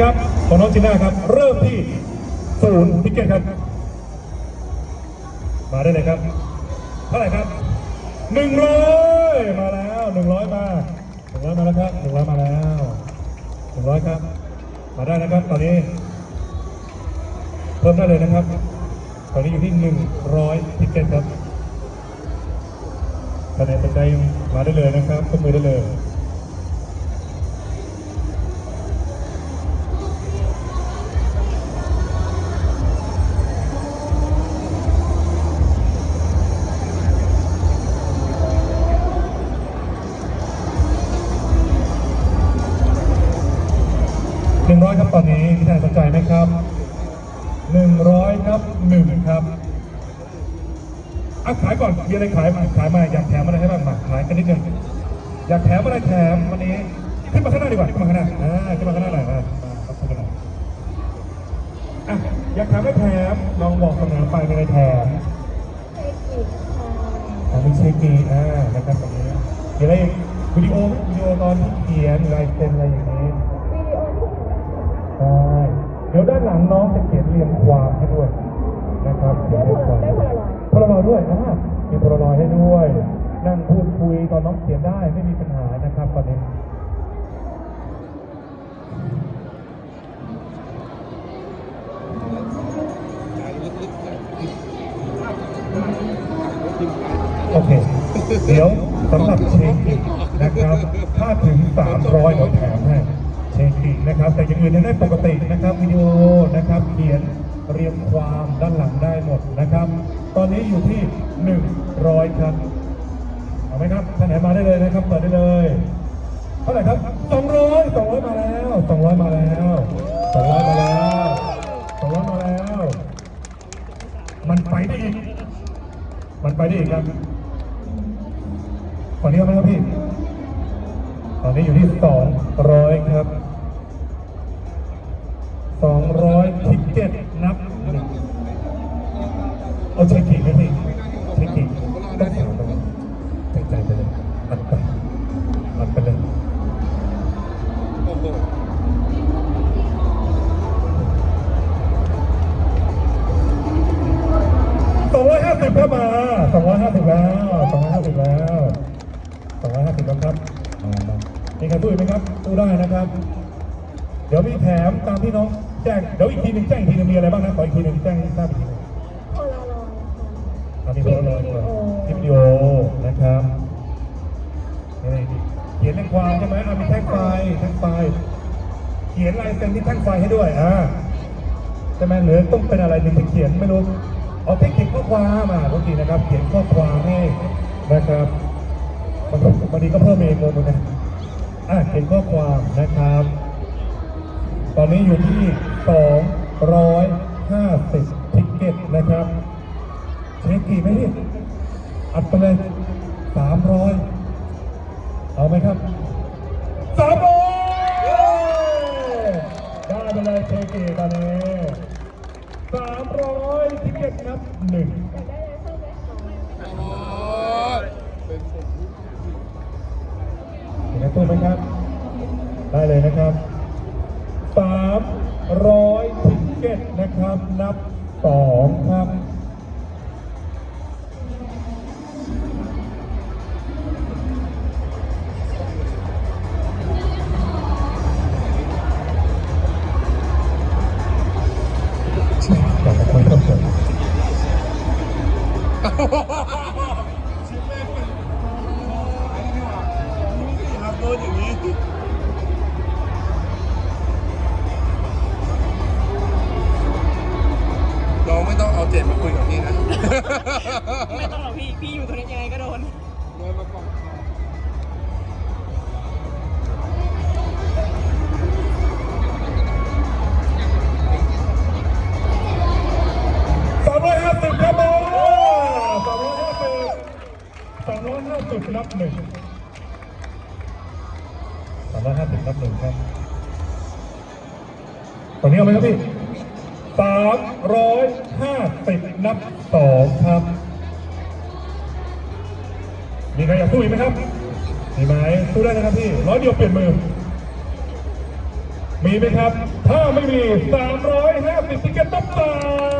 ครับของน้องจีน่าครับ เริ่มที่ศูนย์ทิกเก็ตครับ มาได้เลยครับ เท่าไหร่ครับหนึ่งร้อยมาแล้วหนึ่งร้อยมาหนึ่งร้อยมาแล้วครับหนึ่งร้อยมาแล้วหนึ่งร้อยครับ มาได้นะครับ ตอนนี้ เพิ่มได้เลยนะครับ ตอนนี้อยู่ที่หนึ่งร้อยทิกเก็ตครับคะแนนสนใจมาได้เลยนะครับขึ้นมือได้เลย หนึ่งร้อยครับตอนนี้พี่แทนสนใจไหมครับหนึ่งร้อยครับหนึ่งครับอะขายก่อนมีอะไรขายมาขายมาอยากแถมอะไรให้บ้างมาขายกันนิดนึงอยากแถมอะไรแถมวันนี้ขึ้นมาข้างหน้าดีกว่าขึ้นมาข้างหน้าอ่าขึ้นมาข้างหน้าหน่อยมามาครับขึ้นมาหน่อยอะอยากแถมไม่แถมลองบอกเสนอไปมีอะไรแถมอันนี้เช็คกีอ่านะครับตรงนี้มีอะไรอีกวิดีโอไหมวิดีโอตอนที่เขียนลายเซ็นอะไรอย่างนี้ ดี๋ยวด้านหลังน้องจะเขียนเรียงความให้ด้วยนะครับเขียนเรียงความพลอยด้วยอ่ามีพลอยให้ด้วย นั่งพูดคุยตอนน้องเขียนได้ไม่มีปัญหานะครับตอนนี้โอเค เดี๋ยวสำหรับเชคินะครับ ถ้าถึง 300เดี๋ยวแถมให้เชคินะครับ แต่อย่างอื่นได้ปกตินะครับวิดีโอนะครับเขียนเรียงความด้านหลังได้หมดนะครับ ตอนนี้อยู่ที่ 100ครับเอาไหมครับท่านไหนมาได้เลยนะครับเปิดได้เลยเท่าไหร่ครับ 200 200 มาแล้ว 200 มาแล้ว 200 มาแล้ว200มาแล้ว มันไปได้อีก มันไปได้อีกครับขอนี้เอาไหมครับพี่ ตอนนี้อยู่ที่สองร้อยครับ องร้ามาสองร้อยห้าสิบแล้วสองร้อยห้าสิบแล้วสองร้อยห้าสิบแล้วครับมามามีใครสู้อีกไหมครับสู้ได้นะครับ เดี๋ยวมีแถมตามที่น้องแจ้ง เดี๋ยวอีกทีหนึ่งแจ้งอีกทีหนึงมีอะไรบ้างนะ ขออีกทีหนึ่งแจ้งให้ทราบอีกทีหนึงเอาที่โพลารอยด์ก่อนคลิปวิดีโอนะครับนี่เขียนเรื่องความใช่ไหมอะมีแท่งไฟแท่งไฟ เขียนลายเซ็นที่แท่งไฟให้ด้วยอ่าใช่ไหมหรือต้องเป็นอะไรหนึ่งที่เขียนไม่รู้ เอาเทคนิคข้อความมาบางทีนะครับ เขียนข้อความให้นะครับบางทีก็เพิ่มเองเหมือนกันอะเขียนข้อความนะครับ ตอนนี้อยู่ที่ 250ทิกเก็ตนะครับเช็คกี่ไหมพี่อัดไปเลย300 เอาไหมครับ300ได้ไปเลยเช็คกี่ตอนนี้ สามร้อยทิบเอ็ดนับหนึ่งมีกระตุ้ไหมครับ ได้เลยนะครับสามร้อยทิบเจ็ดนะครับ นับสองครับ ครับโดนอย่างนี้น้องไม่ต้องเอาเจ็ดมาคุยกับพี่นะ ไม่ต้องหรอกพี่ พี่อยู่ตรงนี้ยังไงก็โดนโดนมาก่อนสา สิบนับหนึ่งสามร้อยห้าสิบนับหนึ่งครับ ตอนนี้เอาไหมครับพี่สามร้อยห้าสิบนับสองครับ มีใครอยากสู้อีกไหมครับ มีไหมสู้ได้นะครับพี่ร้อยเดียวเปลี่ยนมือ มีไหมครับ ถ้าไม่มี350สติกเกอร์ต้องตาย